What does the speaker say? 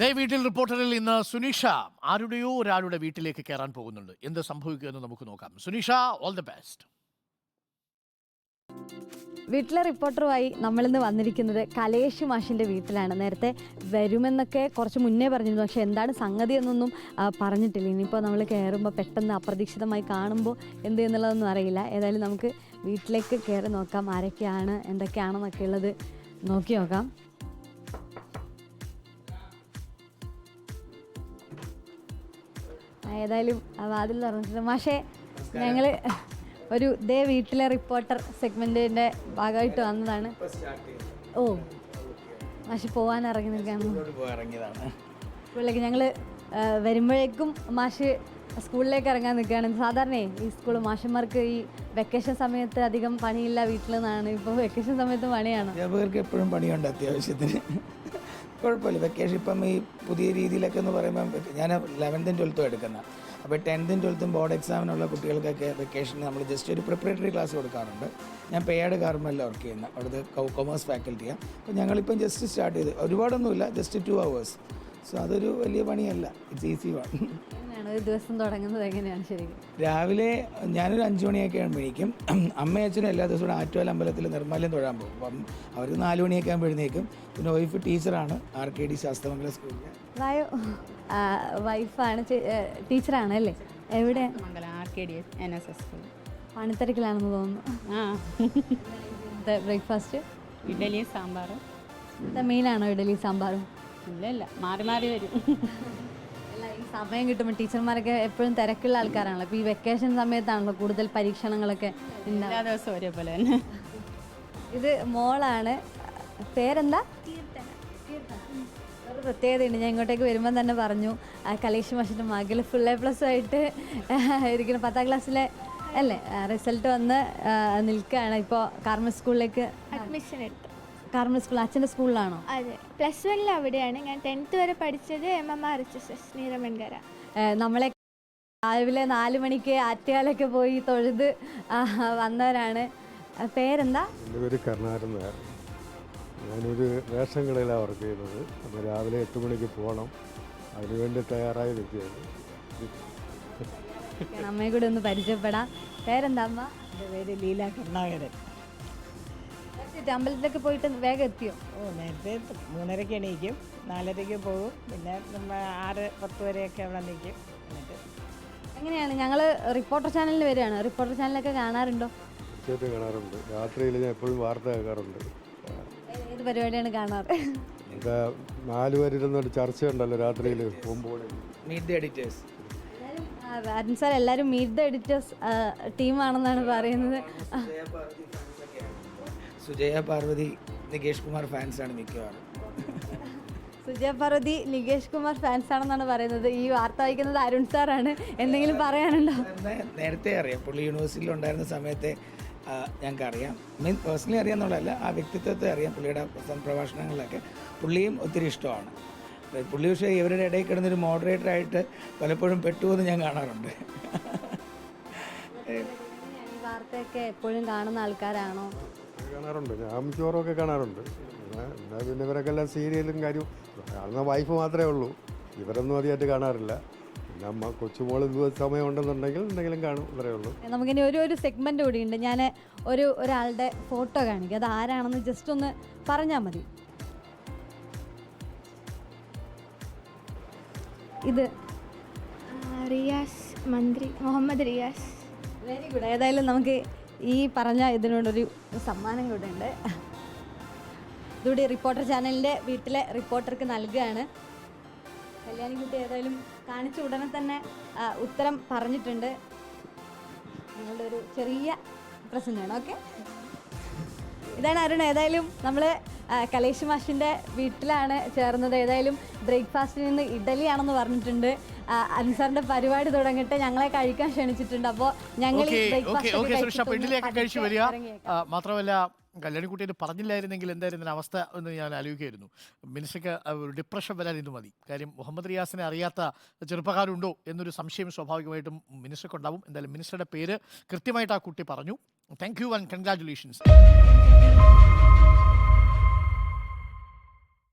വീട്ടിൽ റിപ്പോർട്ടറിൽ ഇന്ന് സുനിഷ ആരുടെയോ ഒരാളുടെ വീട്ടിലേക്ക് കയറാൻ പോകുന്നുണ്ട്. എന്ത് സംഭവിക്കുമെന്ന് നമുക്ക് നോക്കാം. സുനിഷ ഓൾ ദി ബെസ്റ്റ് വീട്ടിലെ റിപ്പോർട്ടറുമായി നമ്മളിന്ന് വന്നിരിക്കുന്നത് കലേഷ് മാഷിന്റെ വീട്ടിലാണ്. നേരത്തെ വരുമെന്നൊക്കെ കുറച്ച് മുന്നേ പറഞ്ഞിരുന്നു. പക്ഷെ എന്താണ് സംഗതി എന്നൊന്നും പറഞ്ഞിട്ടില്ല. ഇനിയിപ്പോൾ നമ്മൾ കയറുമ്പോൾ പെട്ടെന്ന് അപ്രതീക്ഷിതമായി കാണുമ്പോൾ എന്ത് എന്നുള്ളതൊന്നും അറിയില്ല. ഏതായാലും നമുക്ക് വീട്ടിലേക്ക് കയറി നോക്കാം. ആരൊക്കെയാണ് എന്തൊക്കെയാണെന്നൊക്കെ ഉള്ളത് നോക്കി നോക്കാം. ഏതായാലും ആ വാതിൽ തുറന്നിട്ടുണ്ട്. പക്ഷേ ഞങ്ങൾ ഒരു ദേ വീട്ടിലെ റിപ്പോർട്ടർ സെഗ്മെന്റിന്റെ ഭാഗമായിട്ട് വന്നതാണ്. ഓ മാഷി പോകാൻ ഇറങ്ങി നിൽക്കുകയാണ്. സ്കൂളിലേക്ക് ഞങ്ങൾ വരുമ്പോഴേക്കും മാഷ് സ്കൂളിലേക്ക് ഇറങ്ങാൻ നിൽക്കുകയാണ്. സാധാരണ ഈ സ്കൂൾ മാഷന്മാർക്ക് ഈ വെക്കേഷൻ സമയത്ത് അധികം പണിയില്ല വീട്ടിൽ നിന്നാണ്. ഇപ്പോൾ വെക്കേഷൻ സമയത്ത് പണിയാണ്. അധ്യാപകർക്ക് എപ്പോഴും പണിയുണ്ട് അത്യാവശ്യത്തിന്. കുഴപ്പമില്ല. വെക്കേഷൻ ഇപ്പം ഈ പുതിയ രീതിയിലൊക്കെ എന്ന് പറയുമ്പോൾ ഞാൻ ലെവൻത്തും ട്വൽത്തും എടുക്കുന്ന. അപ്പോൾ ടെൻത്തും ട്വൽത്തും ബോർഡ് എക്സാമിനുള്ള കുട്ടികൾക്കൊക്കെ വെക്കേഷൻ നമ്മൾ ജസ്റ്റ് ഒരു പ്രിപ്പറേറ്ററി ക്ലാസ് കൊടുക്കാറുണ്ട്. ഞാൻ പേഡ് കാർമലിൽ വർക്ക് ചെയ്യുന്ന. അവിടുത്തെ കൊമേഴ്സ് ഫാക്കൽറ്റിയാണ് അപ്പോൾ ഞങ്ങളിപ്പം ജസ്റ്റ് സ്റ്റാർട്ട് ചെയ്ത്. ഒരുപാടൊന്നുമില്ല ജസ്റ്റ് ടു അവേഴ്സ് സോ അതൊരു വലിയ പണിയല്ല. ഇറ്റ്സ് ഈസി വൺ എങ്ങനെയാണ് ഒരു ദിവസം തുടങ്ങുന്നത് എങ്ങനെയാണ് ശരിക്കും? രാവിലെ ഞാനൊരു അഞ്ചു മണിയൊക്കെ ആകുമ്പോഴേക്കും അമ്മയും അച്ഛനും എല്ലാ ദിവസവും ആറ്റുവാൽ അമ്പലത്തിൽ നിർമ്മാല്യം തൊഴാൻ പോകും. അപ്പം അവർക്ക് നാല് മണിയൊക്കെ ആകുമ്പോഴേക്കും പിന്നെ വൈഫ് ടീച്ചറാണ് ആർ കെ ഡി ശാസ്ത്രമംഗല സ്കൂളിൽ വായോ. വൈഫാണ് ടീച്ചറാണ് അല്ലേ? എവിടെ? Mangalam R K D N S S school പണിത്തിരക്കിലാണെന്ന് തോന്നുന്നു. ആ. ബ്രേക്ക്ഫാസ്റ്റ്? ഇഡലിയും സാമ്പാറും. മെയിനാണോ ഇഡലി സാമ്പാറും? ഇല്ല ഇല്ല. മാറി മാറി വരും. സമയം കിട്ടുമ്പോൾ ടീച്ചർമാരൊക്കെ എപ്പോഴും തിരക്കുള്ള ആൾക്കാരാണല്ലോ. അപ്പോൾ ഈ വെക്കേഷൻ സമയത്താണല്ലോ കൂടുതൽ പരീക്ഷണങ്ങളൊക്കെ എല്ലാ ദിവസവും ഒരേപോലെ തന്നെ. ഇത് മോളാണ്. പേരെന്താ? ഒരു പ്രത്യേകതയുണ്ട്. ഞാൻ ഇങ്ങോട്ടേക്ക് വരുമ്പോൾ തന്നെ പറഞ്ഞു. ആ, കലേഷ് മാഷിന്റെ മകൾ ഫുൾ എ പ്ലസ് ആയിട്ട് ഇരിക്കുന്ന. പത്താം ക്ലാസ്സിലെ അല്ലേ? റിസൾട്ട് വന്ന് നിൽക്കുകയാണ്. ഇപ്പോൾ കാർമൽ സ്കൂളിലേക്ക് അഡ്മിഷൻ എടുത്തു. കാർമൽ സ്കൂൾ അച്ഛന്റെ സ്കൂളിലാണോ അതെ. പ്ലസ് വണ്ണിൽ അവിടെയാണ്. ഞാൻ ടെൻത്ത് വരെ പഠിച്ചത് M M R H S S Neeramankara നമ്മളെ രാവിലെ നാല് മണിക്ക് ആറ്റുകാലൊക്കെ പോയി തൊഴുത് വന്നവരാണ്. പേരെന്താ? എന്റെ പേര് കരുണാകരൻ നായർ. ഞാനൊരു റേഷൻ കടയിലാണ് വർക്ക് ചെയ്യുന്നത്. അപ്പോൾ രാവിലെ എട്ട് മണിക്ക് പോകണം. അതിനുവേണ്ടി തയ്യാറായി നിൽക്കുകയാണ് അമ്മയെ കൂടെ ഒന്ന് പരിചയപ്പെടാം. പേരെന്താ അമ്മ? എന്റെ പേര് ലീല കരുണാകരൻ. അമ്പലത്തിലൊക്കെ പോയിട്ട് വേഗം എത്തിയോ? ഓ നേരത്തെ മൂന്നരയ്ക്ക് എണീക്കും. നാലരയ്ക്ക് പോകും. പിന്നെ നമ്മൾ ആറ് പത്ത് വരെയൊക്കെ അവിടെ നിൽക്കും. എന്നിട്ട് എങ്ങനെയാണ്? ഞങ്ങൾ റിപ്പോർട്ടർ ചാനലിൽ വരികയാണ്. റിപ്പോർട്ടർ ചാനലൊക്കെ കാണാറുണ്ടോ? തീർച്ചയായിട്ടും കാണാറുണ്ട്. രാത്രിയിൽ ഞാൻ എപ്പോഴും വാർത്ത കേൾക്കാറുണ്ട്. ഏത് പരിപാടിയാണ് കാണാറ്? എന്താ നാല് പേരിരുന്നൊരു ചർച്ചയുണ്ടല്ലോ രാത്രിയിൽ പോകുമ്പോൾ meet the editors Arun sir എല്ലാവരും മീറ്റ് ദ എഡിറ്റേഴ്സ് ടീമാണെന്നാണ് പറയുന്നത്. സുജയ പാർവതി നികേഷ് കുമാർ ഫാൻസാണ് മിക്കവാറും. സുജയ പാർവതി നികേഷ് കുമാർ ഫാൻസ് ആണെന്നാണ് പറയുന്നത്. ഈ വാർത്ത വായിക്കുന്നത് അരുൺ സാറാണ് എന്തെങ്കിലും പറയാനുണ്ടോ? നേരത്തെ അറിയാം. പുള്ളി യൂണിവേഴ്സിറ്റിയിൽ ഉണ്ടായിരുന്ന സമയത്തെ ആ, ഞങ്ങൾക്ക് അറിയാം. മീൻ പേഴ്സണലി അറിയാമെന്നുള്ളതല്ല ആ വ്യക്തിത്വത്തെ അറിയാം പുള്ളിയുടെ സംപ്രഭാഷണങ്ങളിലൊക്കെ പുള്ളിയും ഒത്തിരി ഇഷ്ടമാണ്. പുള്ളി പക്ഷേ ഇവരുടെ ഇടയിൽ കിടന്നൊരു മോഡറേറ്ററായിട്ട് പലപ്പോഴും പെട്ടുവെന്ന് ഞാൻ കാണാറുണ്ട്. വാർത്തയൊക്കെ എപ്പോഴും കാണുന്ന ആൾക്കാരാണോ? കാണാറുണ്ട്. ഞാൻ മിക്കവാറുമൊക്കെ കാണാറുണ്ട്. പിന്നെ എന്നാ പിന്നെ ഇവരൊക്കെ എല്ലാം സീരിയലും കാര്യവും കാണുന്ന വൈഫ് മാത്രമേ ഉള്ളൂ. ഇവരൊന്നും അധികമായിട്ട് കാണാറില്ല. പിന്നെ അമ്മ കൊച്ചുമോൾ സമയം ഉണ്ടെന്നുണ്ടെങ്കിൽ എന്തെങ്കിലും കാണും ഇത്രയേ ഉള്ളൂ. നമുക്കിനി ഒരു ഒരു സെഗ്മെന്റ് കൂടി ഉണ്ട്. ഞാൻ ഒരു ഒരാളുടെ ഫോട്ടോ കാണിക്കും. അത് ആരാണെന്ന് ജസ്റ്റ് ഒന്ന് പറഞ്ഞാൽ മതി. ഇത്. റിയാസ് മന്ത്രി മുഹമ്മദ് റിയാസ്. വെരി ഗുഡ് ഏതായാലും നമുക്ക് ഈ പറഞ്ഞ ഇതിനോടൊരു സമ്മാനം കൂടെ ഉണ്ട്. ഇതുകൂടി റിപ്പോർട്ടർ ചാനലിന്റെ വീട്ടിലെ റിപ്പോർട്ടർക്ക് നൽകുകയാണ്. കല്യാണിക്കുട്ടി ഏതായാലും കാണിച്ച ഉടനെ തന്നെ ഉത്തരം പറഞ്ഞിട്ടുണ്ട്. നിങ്ങളുടെ ഒരു ചെറിയ പ്രശ്നമാണ് ഓക്കെ? ഇതാണ് അരുൺ. ഏതായാലും നമ്മൾ കലേഷ് മാഷിന്റെ വീട്ടിലാണ് ചേർന്നത്. ഏതായാലും ബ്രേക്ക്ഫാസ്റ്റിൽ നിന്ന് ഇഡലിയാണെന്ന് പറഞ്ഞിട്ടുണ്ട്. അൻസാറിന്റെ പരിപാടി തുടങ്ങട്ടെ. ഞങ്ങളെ കഴിക്കാൻ ക്ഷണിച്ചിട്ടുണ്ട്. അപ്പോൾ ഞങ്ങൾ കഴിച്ചു വരിക. മാത്രമല്ല കല്യാണിക്കുട്ടി ഇത് പറഞ്ഞില്ലായിരുന്നെങ്കിൽ എന്തായിരുന്നു അവസ്ഥ എന്ന് ഞാൻ ആലോചിക്കുകയായിരുന്നു. മിനിസ്റ്റർക്ക് ഒരു ഡിപ്രഷൻ വരാൻ ഇത് മതി. കാര്യം മുഹമ്മദ് റിയാസിനെ അറിയാത്ത ചെറുപ്പക്കാരുണ്ടോ എന്നൊരു സംശയം സ്വാഭാവികമായിട്ടും മിനിസ്റ്റർക്ക് ഉണ്ടാവും എന്തായാലും മിനിസ്റ്ററുടെ പേര് കൃത്യമായിട്ട് ആ കുട്ടി പറഞ്ഞു. Thank you and congratulations